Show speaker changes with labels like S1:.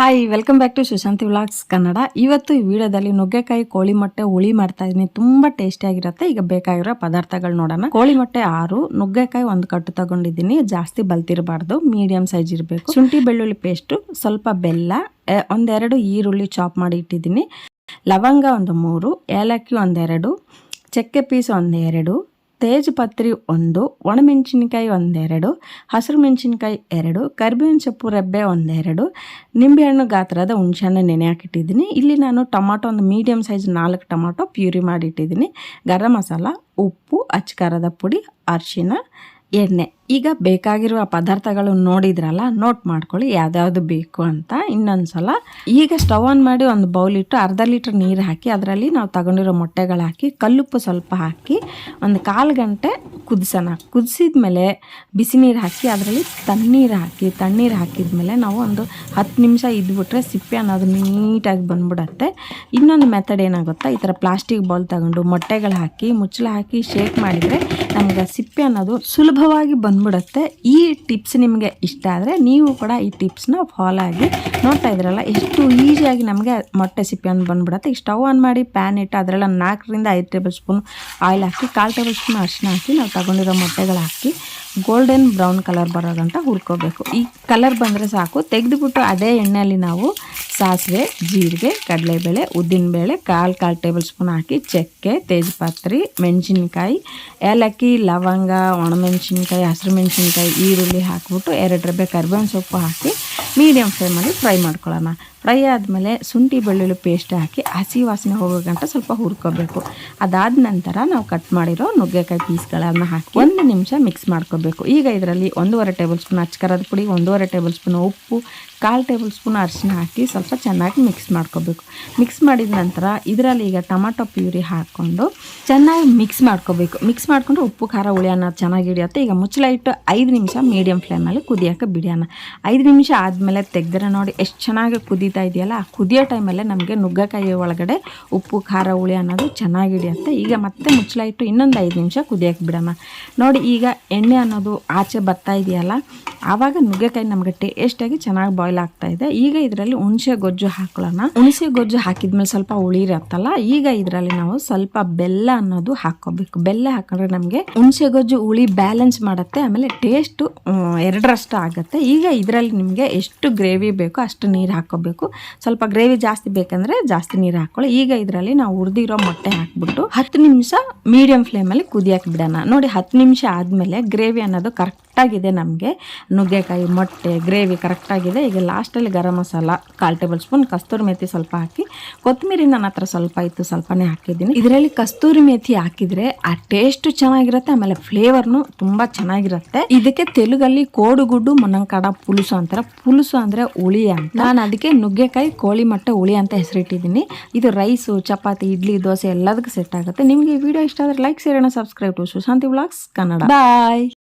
S1: Hi welcome back to Sushanti vlogs Kannada ಇವತ್ತು ಈ ವಿಡಿಯೋದಲ್ಲಿ ನುಗ್ಗೆಕಾಯಿ ಕೋಳಿ ಮೊಟ್ಟೆ ಹುಳಿ ಮಾಡ್ತಾ ಇದೀನಿ. ತುಂಬಾ ಟೇಸ್ಟಿ ಆಗಿರುತ್ತೆ. ಈಗ ಬೇಕಾಗಿರೋ ಪದಾರ್ಥಗಳು ನೋಡೋಣ. ಕೋಳಿ ಮೊಟ್ಟೆ ಆರು, ನುಗ್ಗೆಕಾಯಿ ಒಂದು ಕಟ್ಟು ತಗೊಂಡಿದ್ದೀನಿ. ಜಾಸ್ತಿ ಬಲ್ತಿರಬಾರ್ದು. ಮೀಡಿಯಂ ಸೈಜ್ ಇರಬೇಕು. ಶುಂಠಿ ಬೆಳ್ಳುಳ್ಳಿ ಪೇಸ್ಟು ಸ್ವಲ್ಪ ಬೆಲ್ಲ ಒಂದೆರಡು ಈರುಳ್ಳಿ ಚಾಪ್ ಮಾಡಿ ಇಟ್ಟಿದ್ದೀನಿ. ಲವಂಗ ಒಂದು ಮೂರು, ಏಲಕ್ಕಿ ಒಂದೆರಡು, ಚಕ್ಕೆ ಪೀಸ್ ಒಂದೆರಡು ತೇಜಪತ್ರಿ ಒಂದು, ಒಣಮೆಣಸಿನ್ಕಾಯಿ ಒಂದೆರಡು ಹಸಿರು ಮೆಣಸಿನಕಾಯಿ ಎರಡು ಕರಿಬೇವಿನ ಸೊಪ್ಪು ರೆಬ್ಬೆ ಒಂದೆರಡು, ನಿಂಬೆಹಣ್ಣು ಗಾತ್ರದ ಹುಣಸೆಹಣ್ಣು ನೆನೆ ಹಾಕಿಟ್ಟಿದ್ದೀನಿ. ಇಲ್ಲಿ ನಾನು ಟೊಮಾಟೊ ಒಂದು ಮೀಡಿಯಮ್ ಸೈಜ್ ನಾಲ್ಕು ಟೊಮಾಟೊ ಪ್ಯೂರಿ ಮಾಡಿಟ್ಟಿದ್ದೀನಿ. ಗರಂ ಮಸಾಲ, ಉಪ್ಪು, ಅಚ್ಚಕಾರದ ಪುಡಿ, ಅರಿಶಿನ, ಎಣ್ಣೆ. ಈಗ ಬೇಕಾಗಿರುವ ಪದಾರ್ಥಗಳು ನೋಡಿದ್ರಲ್ಲ ನೋಟ್ ಮಾಡ್ಕೊಳ್ಳಿ ಯಾವ್ದಾವ್ದು ಬೇಕು ಅಂತ. ಇನ್ನೊಂದ್ಸಲ, ಈಗ ಸ್ಟವ್ ಆನ್ ಮಾಡಿ ಒಂದು ಬೌಲ್ ಇಟ್ಟು ಅರ್ಧ ಲೀಟ್ರ್ ನೀರು ಹಾಕಿ, ಅದರಲ್ಲಿ ನಾವು ತಗೊಂಡಿರೋ ಮೊಟ್ಟೆಗಳು ಹಾಕಿ, ಕಲ್ಲುಪ್ಪು ಸ್ವಲ್ಪ ಹಾಕಿ, ಒಂದು ಕಾಲು ಗಂಟೆ ಕುದಿಸೋಣ. ಕುದಿಸಿದ ಮೇಲೆ ಬಿಸಿ ನೀರು ಹಾಕಿ, ಅದರಲ್ಲಿ ತಣ್ಣೀರು ಹಾಕಿ, ತಣ್ಣೀರು ಹಾಕಿದ್ಮೇಲೆ ನಾವು ಒಂದು ಹತ್ತು ನಿಮಿಷ ಇದ್ಬಿಟ್ರೆ ಸಿಪ್ಪೆ ಅನ್ನೋದು ನೀಟಾಗಿ ಬಂದ್ಬಿಡತ್ತೆ. ಇನ್ನೊಂದು ಮೆಥಡ್ ಏನಾಗುತ್ತಾ, ಈ ಥರ ಪ್ಲಾಸ್ಟಿಕ್ ಬೌಲ್ ತಗೊಂಡು ಮೊಟ್ಟೆಗಳು ಹಾಕಿ, ಮುಚ್ಚಳ ಹಾಕಿ ಶೇಕ್ ಮಾಡಿದರೆ ನಮ್ಗೆ ಸಿಪ್ಪೆ ಅನ್ನೋದು ಸುಲಭವಾಗಿ ಬಂದ್ಬಿಡುತ್ತೆ. ಈ ಟಿಪ್ಸ್ ನಿಮಗೆ ಇಷ್ಟ ಆದರೆ ನೀವು ಕೂಡ ಈ ಟಿಪ್ಸ್ನ ಫಾಲೋ ಆಗಿ ನೋಡ್ತಾ ಇದ್ರಲ್ಲ, ಎಷ್ಟು ಈಸಿಯಾಗಿ ನಮಗೆ ಮೊಟ್ಟೆ ಸಿಪ್ಪೆಯನ್ನು ಬಂದ್ಬಿಡುತ್ತೆ. ಈ ಸ್ಟವ್ ಆನ್ ಮಾಡಿ ಪ್ಯಾನ್ ಇಟ್ಟು ಅದರೆಲ್ಲ ನಾಲ್ಕರಿಂದ ಐದು ಟೇಬಲ್ ಸ್ಪೂನ್ ಆಯಿಲ್ ಹಾಕಿ, ಕಾಲು ಟೇಬಲ್ ಸ್ಪೂನ್ ಅರಿಶಿನ ಹಾಕಿ, ನಾವು ತಗೊಂಡಿರೋ ಮೊಟ್ಟೆಗಳು ಹಾಕಿ ಗೋಲ್ಡನ್ ಬ್ರೌನ್ ಕಲರ್ ಬರೋದಂತ ಹುರ್ಕೋಬೇಕು. ಈ ಕಲರ್ ಬಂದರೆ ಸಾಕು. ತೆಗೆದುಬಿಟ್ಟು ಅದೇ ಎಣ್ಣೆಯಲ್ಲಿ ನಾವು ಸಾಸಿವೆ, ಜೀರಿಗೆ, ಕಡಲೆಬೇಳೆ, ಉದ್ದಿನಬೇಳೆ, ಕಾಲು ಕಾಲು ಟೇಬಲ್ ಸ್ಪೂನ್ ಹಾಕಿ ಚಕ್ಕೆ, ತೇಜಪತ್ರಿ, ಮೆಣಸಿನ್ಕಾಯಿ, ಏಲಕ್ಕಿ, ಲವಂಗ, ಒಣಮೆಣಸಿನ್ಕಾಯಿ ಹಸಿರು ಮೆಣಸಿನ್ಕಾಯಿ ಈರುಳ್ಳಿ ಹಾಕಿಬಿಟ್ಟು ಎರಡು ರೆಬ್ಬೆ ಕರಿಬೇವಿನ ಸೊಪ್ಪು ಹಾಕಿ ಮೀಡಿಯಮ್ ಫ್ಲೇಮಲ್ಲಿ ಫ್ರೈ ಮಾಡ್ಕೊಳ್ಳೋಣ. ಫ್ರೈ ಆದಮೇಲೆ ಶುಂಠಿ ಬೆಳ್ಳುಳ್ಳಿ ಪೇಸ್ಟ್ ಹಾಕಿ ಹಸಿ ವಾಸನೆ ಹೋಗೋಗಂಟ ಸ್ವಲ್ಪ ಹುರ್ಕೋಬೇಕು. ಅದಾದ ನಂತರ ನಾವು ಕಟ್ ಮಾಡಿರೋ ನುಗ್ಗೆಕಾಯಿ ಪೀಸ್ಗಳನ್ನು ಹಾಕಿ ಒಂದು ನಿಮಿಷ ಮಿಕ್ಸ್ ಮಾಡ್ಕೋಬೇಕು. ಈಗ ಇದರಲ್ಲಿ ಒಂದೂವರೆ ಟೇಬಲ್ ಸ್ಪೂನ್ ಅಚ್ಕರದ ಪುಡಿ, ಒಂದೂವರೆ ಟೇಬಲ್ ಸ್ಪೂನ್ ಉಪ್ಪು, ಕಾಲು ಟೇಬಲ್ ಸ್ಪೂನ್ ಅರಿಶಿನ ಹಾಕಿ ಸ್ವಲ್ಪ ಚೆನ್ನಾಗಿ ಮಿಕ್ಸ್ ಮಾಡ್ಕೋಬೇಕು. ಮಿಕ್ಸ್ ಮಾಡಿದ ನಂತರ ಇದರಲ್ಲಿ ಈಗ ಟೊಮಾಟೊ ಪ್ಯೂರಿ ಹಾಕ್ಕೊಂಡು ಚೆನ್ನಾಗಿ ಮಿಕ್ಸ್ ಮಾಡ್ಕೋಬೇಕು. ಮಿಕ್ಸ್ ಮಾಡ್ಕೊಂಡು ಉಪ್ಪು, ಖಾರ, ಹುಳಿ ಚೆನ್ನಾಗಿ ಹಿಡಿಯುತ್ತೆ. ಈಗ ಮುಚ್ಚಳ ಇಟ್ಟು ಐದು ನಿಮಿಷ ಮೀಡಿಯಮ್ ಫ್ಲೇಮಲ್ಲಿ ಕುದಿಯೋಕೆ ಬಿಡಿಯೋಣ ಐದು ನಿಮಿಷ ಆದಮೇಲೆ ತೆಗೆದ್ರೆ ನೋಡಿ ಎಷ್ಟು ಚೆನ್ನಾಗಿ ಕುದೀತಾ ಇದೆಯಲ್ಲ, ಆ ಕುದಿಯೋ ಟೈಮಲ್ಲೇ ನಮಗೆ ನುಗ್ಗೆಕಾಯಿ ಒಳಗಡೆ ಉಪ್ಪು, ಖಾರ, ಹುಳಿ ಅನ್ನೋದು ಚೆನ್ನಾಗಿ ಹಿಡಿಯುತ್ತೆ ಈಗ ಮತ್ತೆ ಮುಚ್ಚಲಾಯಿಟ್ಟು ಇಟ್ಟು ಇನ್ನೊಂದು ಐದು ನಿಮಿಷ ಕುದಿಯೋಕೆ ಬಿಡೋಣ ನೋಡಿ, ಈಗ ಎಣ್ಣೆ ಅನ್ನೋದು ಆಚೆ ಬರ್ತಾ ಇದೆಯಲ್ಲ, ಆವಾಗ ನುಗ್ಗೆಕಾಯಿ ನಮಗೆ ಟೇಸ್ಟಾಗಿ ಚೆನ್ನಾಗಿ ಬಾಯ್ಲ್ ಆಗ್ತಾ ಇದೆ. ಈಗ ಇದರಲ್ಲಿ ಹುಣಸೆ ಗೊಜ್ಜು ಹಾಕೊಳ್ಳೋಣ ಹುಣಸೆ ಗೊಜ್ಜು ಹಾಕಿದ್ಮೇಲೆ ಸ್ವಲ್ಪ ಹುಳಿ ಇರುತ್ತಲ್ಲ, ಈಗ ಇದರಲ್ಲಿ ನಾವು ಸ್ವಲ್ಪ ಬೆಲ್ಲ ಅನ್ನೋದು ಹಾಕೋಬೇಕು ಬೆಲ್ಲ ಹಾಕೊಂಡ್ರೆ ನಮಗೆ ಹುಣಸೆ ಗೊಜ್ಜು, ಹುಳಿ ಬ್ಯಾಲೆನ್ಸ್ ಮಾಡುತ್ತೆ, ಆಮೇಲೆ ಟೇಸ್ಟು ಎರಡರಷ್ಟು ಆಗುತ್ತೆ. ಈಗ ಇದರಲ್ಲಿ ನಿಮಗೆ ಎಷ್ಟು ಗ್ರೇವಿ ಬೇಕೋ ಅಷ್ಟು ನೀರು ಹಾಕೋಬೇಕು ಸ್ವಲ್ಪ ಗ್ರೇವಿ ಜಾಸ್ತಿ ಬೇಕಂದ್ರೆ ಜಾಸ್ತಿ ನೀರು ಹಾಕೊಳ್ಳಿ. ಈಗ ಇದರಲ್ಲಿ ನಾವು ಹುರಿದಿರೋ ಮೊಟ್ಟೆ ಹಾಕ್ಬಿಟ್ಟು ಹತ್ತು ನಿಮಿಷ ಮೀಡಿಯಂ ಫ್ಲೇಮಲ್ಲಿ ಕುದಿಯಕ್ಕೆ ಬಿಡೋಣ. ನೋಡಿ ಹತ್ತು ನಿಮಿಷ ಆದಮೇಲೆ ಗ್ರೇವಿ ಅನ್ನೋದು ಕರೆಕ್ಟಾಗಿದೆ ನಮಗೆ. ನುಗ್ಗೆಕಾಯಿ, ಮೊಟ್ಟೆ, ಗ್ರೇವಿ ಕರೆಕ್ಟಾಗಿದೆ. ಈಗ ಲಾಸ್ಟಲ್ಲಿ ಗರಂ ಮಸಾಲ ಕಾಲು ಟೇಬಲ್ ಸ್ಪೂನ್, ಕಸ್ತೂರಿ ಮೇಥಿ ಸ್ವಲ್ಪ ಹಾಕಿ. ಕೊತ್ತಂಬರಿ ನನ್ನ ಹತ್ರ ಸ್ವಲ್ಪ ಇತ್ತು, ಸ್ವಲ್ಪನೇ ಹಾಕಿದ್ದೀನಿ. ಇದರಲ್ಲಿ ಕಸ್ತೂರಿ ಮೇಥಿ ಹಾಕಿದ್ರೆ ಆ ಟೇಸ್ಟ್ ಚೆನ್ನಾಗಿರುತ್ತೆ, ಆಮೇಲೆ ಫ್ಲೇವರ್ನು ತುಂಬಾ ಚೆನ್ನಾಗಿರುತ್ತೆ. ಇದಕ್ಕೆ ತೆಲುಗಲ್ಲಿ ಕೋಡುಗುಡ್ಡು ಮನಂಕಡ ಪುಲುಸು ಅಂತಾರೆ. ಪುಲುಸು ಅಂದ್ರೆ ಹುಳಿ ಅಂತ. ನಾನು ಅದಕ್ಕೆ ನುಗ್ಗೆಕಾಯಿ, ಕೋಳಿ ಮೊಟ್ಟೆ, ಹುಳಿ ಅಂತ ಹೆಸರಿಟ್ಟಿದ್ದೀನಿ. ಇದು ರೈಸು ಚಪಾತಿ, ಇಡ್ಲಿ, ದೋಸೆ ಎಲ್ಲದಕ್ಕೂ ಸೆಟ್ ಆಗುತ್ತೆ. ನಿಮಗೆ ವಿಡಿಯೋ ಇಷ್ಟ ಆದರೆ like ಸೇರೋಣ subscribe to Sushanti vlogs Kannada bye